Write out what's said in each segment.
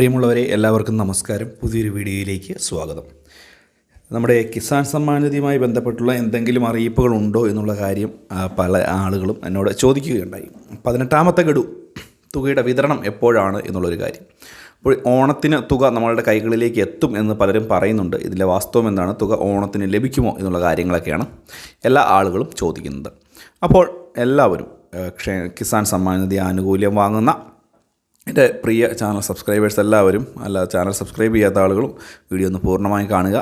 പ്രിയമുള്ളവരെ എല്ലാവർക്കും നമസ്കാരം. പുതിയൊരു വീഡിയോയിലേക്ക് സ്വാഗതം. നമ്മുടെ കിസാൻ സമ്മാൻ നിധിയുമായി ബന്ധപ്പെട്ടുള്ള എന്തെങ്കിലും അറിയിപ്പുകൾ ഉണ്ടോ എന്നുള്ള കാര്യം പല ആളുകളും എന്നോട് ചോദിക്കുകയുണ്ടായി. പതിനെട്ടാമത്തെ ഗഡു തുകയുടെ വിതരണം എപ്പോഴാണ് എന്നുള്ളൊരു കാര്യം. അപ്പോൾ ഓണത്തിന് തുക നമ്മളുടെ കൈകളിലേക്ക് എത്തും എന്ന് പലരും പറയുന്നുണ്ട്. ഇതിലെ വാസ്തവം എന്താണ്? തുക ഓണത്തിന് ലഭിക്കുമോ എന്നുള്ള കാര്യങ്ങളൊക്കെയാണ് എല്ലാ ആളുകളും ചോദിക്കുന്നത്. അപ്പോൾ എല്ലാവരും കിസാൻ സമ്മാൻ നിധി ആനുകൂല്യം വാങ്ങുന്ന എന്റെ പ്രിയ ചാനൽ സബ്സ്ക്രൈബേഴ്സ് എല്ലാവരും അല്ല ചാനൽ സബ്സ്ക്രൈബ് ചെയ്യാത്ത ആളുകളും വീഡിയോ ഒന്ന് പൂർണമായി കാണുക.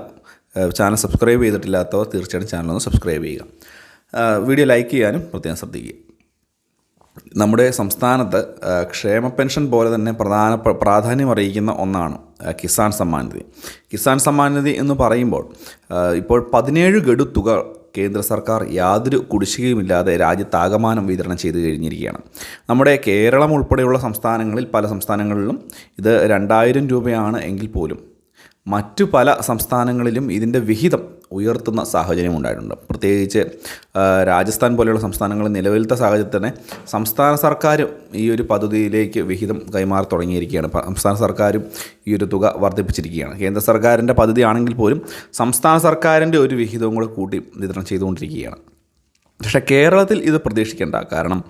ചാനൽ സബ്സ്ക്രൈബ് ചെയ്തിട്ടില്ലാത്തവർ തീർച്ചയായിട്ടും ചാനൽ ഒന്ന് സബ്സ്ക്രൈബ് ചെയ്യുക. വീഡിയോ ലൈക്ക് ചെയ്യാനും പ്രത്യേകം ശ്രദ്ധിക്കുക. നമ്മുടെ സംസ്ഥാനത്ത് ക്ഷേമ പെൻഷൻ പോലെ തന്നെ പ്രധാന പ്രാധാന്യം അറിയിക്കുന്ന ഒന്നാണ് കിസാൻ സമ്മാൻ നിധി. കിസാൻ സമ്മാൻ നിധി എന്ന് പറയുമ്പോൾ ഇപ്പോൾ പതിനേഴ് ഗഡു തുക കേന്ദ്ര സർക്കാർ യാതൊരു കുടിശ്ശികയുമില്ലാതെ രാജ്യത്താകമാനം വിതരണം ചെയ്തു കഴിഞ്ഞിരിക്കുകയാണ്. നമ്മുടെ കേരളം ഉൾപ്പെടെയുള്ള സംസ്ഥാനങ്ങളിൽ പല സംസ്ഥാനങ്ങളിലും ഇത് രണ്ടായിരം രൂപയാണ് എങ്കിൽ പോലും മറ്റു പല സംസ്ഥാനങ്ങളിലും ഇതിന്റെ വിഹിതം ഉയർത്തുന്ന സാഹചര്യം ഉണ്ടായിട്ടുണ്ട്. പ്രത്യേകിച്ച് രാജസ്ഥാൻ പോലെയുള്ള സംസ്ഥാനങ്ങൾ നിലവിലത്തെ സാഹചര്യത്തിൽ തന്നെ സംസ്ഥാന സർക്കാരും ഈ ഒരു പദ്ധതിയിലേക്ക് വിഹിതം കൈമാറി തുടങ്ങിയിരിക്കുകയാണ്. സംസ്ഥാന സർക്കാരും ഈ ഒരു തുക വർദ്ധിപ്പിച്ചിരിക്കുകയാണ്. കേന്ദ്ര സർക്കാരിന്റെ പദ്ധതി ആണെങ്കിൽ പോലും സംസ്ഥാന സർക്കാരിന്റെ ഒരു വിഹിതവും കൂടെ കൂട്ടി വിതരണം ചെയ്തുകൊണ്ടിരിക്കുകയാണ്. പക്ഷേ കേരളത്തിൽ ഇത് പ്രതീക്ഷിക്കേണ്ട കാരണം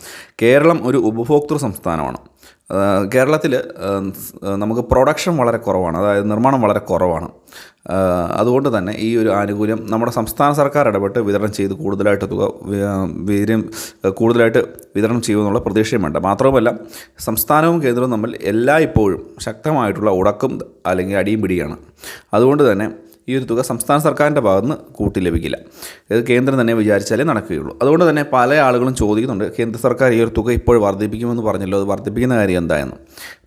കേരളം ഒരു ഉപഭോക്തൃ സംസ്ഥാനമാണ്. കേരളത്തിൽ നമുക്ക് പ്രൊഡക്ഷൻ വളരെ കുറവാണ്. അതായത് നിർമ്മാണം വളരെ കുറവാണ്. അതുകൊണ്ട് തന്നെ ഈ ഒരു ആനുകൂല്യം നമ്മുടെ സംസ്ഥാന സർക്കാർ ഇടപെട്ട് വിതരണം ചെയ്ത് കൂടുതലായിട്ട് തുക വീര്യം കൂടുതലായിട്ട് വിതരണം ചെയ്യുമെന്നുള്ള പ്രതീക്ഷയും വേണ്ട. മാത്രവുമല്ല സംസ്ഥാനവും കേന്ദ്രവും തമ്മിൽ എല്ലായ്പ്പോഴും ശക്തമായിട്ടുള്ള ഉടക്കും അല്ലെങ്കിൽ അടിയും പിടിയാണ്. അതുകൊണ്ട് തന്നെ ഈ ഒരു തുക സംസ്ഥാന സർക്കാരിന്റെ ഭാഗത്തുനിന്ന് കൂട്ടി ലഭിക്കില്ല. ഇത് കേന്ദ്രം തന്നെ വിചാരിച്ചാലേ നടക്കുകയുള്ളൂ. അതുകൊണ്ട് തന്നെ പല ആളുകളും ചോദിക്കുന്നുണ്ട് കേന്ദ്ര സർക്കാർ ഈ ഒരു തുക ഇപ്പോൾ വർദ്ധിപ്പിക്കുമെന്ന് പറഞ്ഞല്ലോ അത് വർദ്ധിപ്പിക്കുന്ന കാര്യം എന്തായെന്ന്?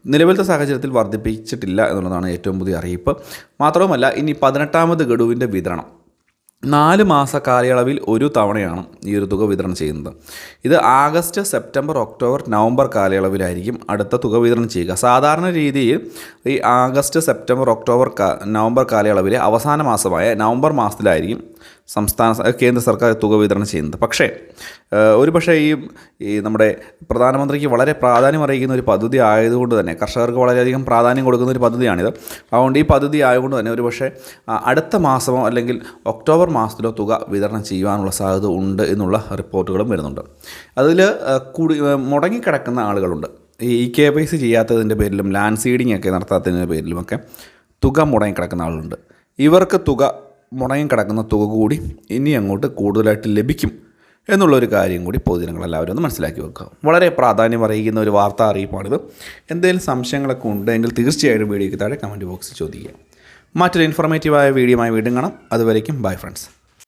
നിലവിലത്തെ സാഹചര്യത്തിൽ വർദ്ധിപ്പിച്ചിട്ടില്ല എന്നുള്ളതാണ് ഏറ്റവും പുതിയ അറിയിപ്പ്. മാത്രവുമല്ല ഇനി പതിനെട്ടാമത് ഗഡുവിന്റെ വിതരണം. നാല് മാസ കാലയളവിൽ ഒരു തവണയാണ് ഈ ഒരു തുക വിതരണം ചെയ്യുന്നത്. ഇത് ആഗസ്റ്റ് സെപ്റ്റംബർ ഒക്ടോബർ നവംബർ കാലയളവിലായിരിക്കും അടുത്ത തുക വിതരണം ചെയ്യുക. സാധാരണ രീതിയിൽ ഈ ആഗസ്റ്റ് സെപ്റ്റംബർ ഒക്ടോബർ നവംബർ കാലയളവിലെ അവസാന മാസമായ നവംബർ മാസത്തിലായിരിക്കും സംസ്ഥാന കേന്ദ്ര സർക്കാർ തുക വിതരണം ചെയ്യുന്നത്. പക്ഷേ ഒരു പക്ഷേ ഈ ഈ നമ്മുടെ പ്രധാനമന്ത്രിക്ക് വളരെ പ്രാധാന്യം അറിയിക്കുന്ന ഒരു പദ്ധതി ആയതുകൊണ്ട് തന്നെ കർഷകർക്ക് വളരെയധികം പ്രാധാന്യം കൊടുക്കുന്ന ഒരു പദ്ധതിയാണിത്. അതുകൊണ്ട് ഈ പദ്ധതി ആയതുകൊണ്ട് തന്നെ ഒരു പക്ഷേ അടുത്ത മാസമോ അല്ലെങ്കിൽ ഒക്ടോബർ മാസത്തിലോ തുക വിതരണം ചെയ്യുവാനുള്ള സാധ്യത ഉണ്ട് എന്നുള്ള റിപ്പോർട്ടുകളും വരുന്നുണ്ട്. അതിൽ കൂടി മുടങ്ങിക്കിടക്കുന്ന ആളുകളുണ്ട്. ഈ കെ വൈ സി ചെയ്യാത്തതിന്റെ പേരിലും ലാൻഡ് സീഡിംഗ് ഒക്കെ നടത്താത്തതിന്റെ പേരിലുമൊക്കെ തുക മുടങ്ങിക്കിടക്കുന്ന ആളുകളുണ്ട്. ഇവർക്ക് തുക മുടങ്ങിക്കിടക്കുന്ന തുക കൂടി ഇനി അങ്ങോട്ട് കൂടുതലായിട്ട് ലഭിക്കും എന്നുള്ളൊരു കാര്യം കൂടി പൊതുജനങ്ങളെല്ലാവരും ഒന്ന് മനസ്സിലാക്കി വെക്കുക. വളരെ പ്രാധാന്യം അറിയിക്കുന്ന ഒരു വാർത്താ അറിയിപ്പാണിത്. എന്തെങ്കിലും സംശയങ്ങളൊക്കെ ഉണ്ടെങ്കിൽ തീർച്ചയായിട്ടും വീഡിയോയ്ക്ക് താഴെ കമന്റ് ബോക്സിൽ ചോദിക്കുക. മറ്റൊരു ഇൻഫോർമേറ്റീവായ വീഡിയോയുമായി വീണ്ടും കാണാം. അതുവരേക്കും ബൈ ഫ്രണ്ട്സ്